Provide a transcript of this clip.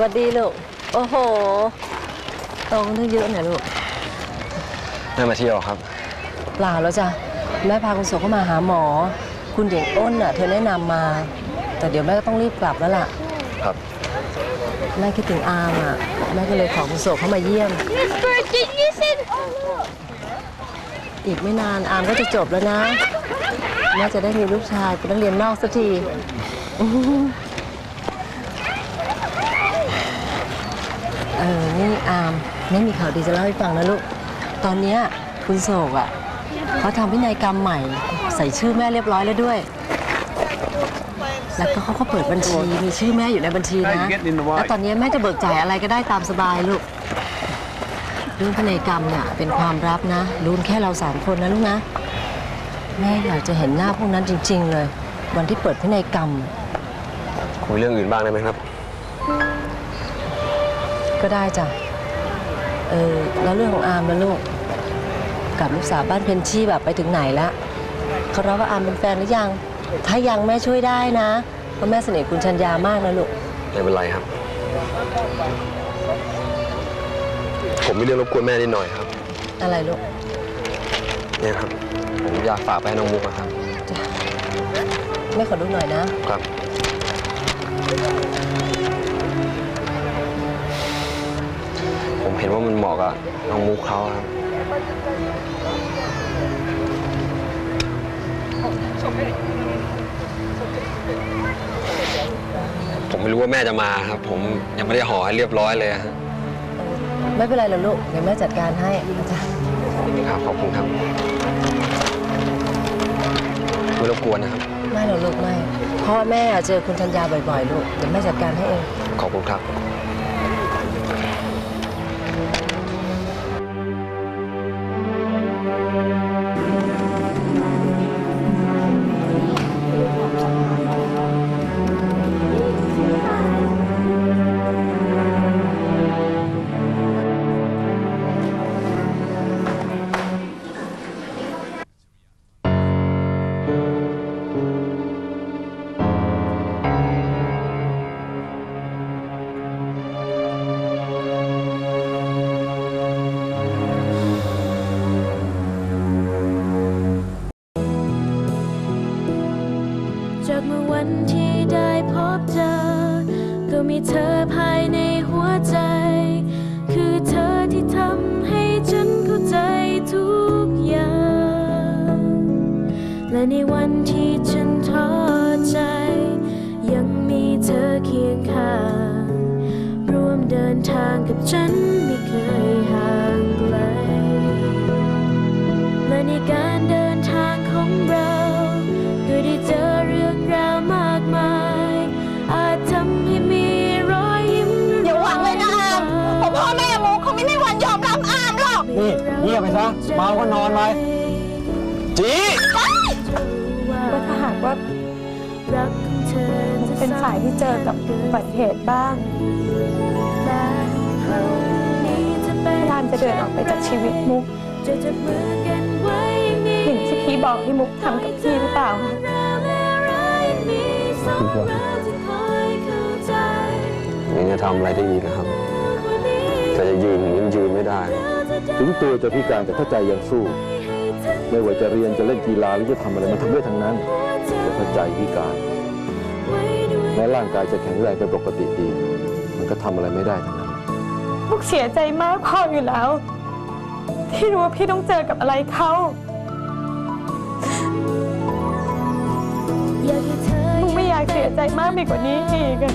ครับสวัสดีลูก โอ้โหโตกันทั้งเยอะเนี่ยลูก แม่มาเที่ยวครับ เปล่าแล้วจ้ะ แม่พาคุณโสเข้ามาหาหมอ คุณเด็กอ้นน่ะ เธอแนะนำมา แต่เดี๋ยวแม่ก็ต้องรีบกลับแล้วล่ะ ครับ แม่คิดถึงอามอะ แม่ก็เลยขอคุณโสเข้ามาเยี่ยม Miss Birkin, you said อีกไม่นานอามก็จะจบแล้วนะ แม่จะได้มีลูกชายเป็นนักเรียนนอกสักทีอื้อหือ เออ นี่อามแม่มีข่าวดีจะเล่าให้ฟังนะลูก ตอนเนี้ยคุณโศกอะเขาทำพินัยกรรมใหม่ ใส่ชื่อแม่เรียบร้อยแล้วด้วย แล้วก็เขาก็เปิดบัญชี มีชื่อแม่อยู่ในบัญชีนะ แล้วตอนนี้แม่จะเบิกจ่ายอะไรก็ได้ตามสบายลูก เรื่องพินัยกรรมเนี่ยเป็นความลับนะรู้แค่เราสามคนนะลูกนะ แม่อยากจะเห็นหน้าพวกนั้นจริง ๆ เลย วันที่เปิดพินัยกรรม คุยเรื่องอื่นบ้างได้ไหมครับ ก็ได้จ้ะ เออแล้วเรื่องของอาร์มนะลูก กับลูกสาวบ้านเพนชี่แบบไปถึงไหนละเขารับว่าอาร์มเป็นแฟนหรือยัง ถ้ายังแม่ช่วยได้นะ เพราะแม่สนิทคุณชัญญามากนะลูก ไม่เป็นไรครับ ผมมีเรื่องรบกวนแม่นิดหน่อยครับ อะไรลูกเนี่ยครับ ผมอยากฝากไปให้น้องมุกอะครับแม่ขอดูหน่อยนะ ครับ กับน้องมุกเขาครับผมไม่รู้ว่าแม่จะมาครับ ผมยังไม่ได้ห่อให้เรียบร้อยเลยอะฮะไม่เป็นไรหรอกลูก เดี๋ยวแม่จัดการให้นะจ๊ะครับขอบคุณครับไม่รบกวนนะครับ ไม่หรอกลูกไม่เพราะว่าแม่เจอคุณชัญญาบ่อยๆ ลูก เดี๋ยวแม่จัดการให้เอง ขอบคุณครับ วันที่ได้พบเธอก็มีเธอภายในหัวใจ บไปซะเมาก็นอนไปจีว่าถ้าหากว่ารักของเธอจะเป็นฝ่ายที่เจอกับอุบัติเหตุบ้างและพรุ่งนี้จะเป็นรามจะเดินออกไปจากชีวิตมุกจะจับมือกันไว้อย่างนี้อย่างที่พี่บอกให้มุกทำกับพี่หรือเปล่ายังจะทำอะไรได้อีกนะครับแต่จะยืนผมยังยืนไม่ได้ ถึงตัวจะพิการแต่ถ้าใจยังสู้ ไม่ว่าจะเรียนจะเล่นกีฬาหรือจะทำอะไรมันทำได้ทั้งนั้นแต่ถ้าใจพิการแม้ร่างกายจะแข็งแรงเป็นปกติดี มันก็ทำอะไรไม่ได้ทั้งนั้นมุกเสียใจมากพออยู่แล้ว ที่รู้ว่าพี่ต้องเจอกับอะไรเขาอยากให้เธอมุกไม่อยากเสียใจมากไปกว่านี้อีกอะ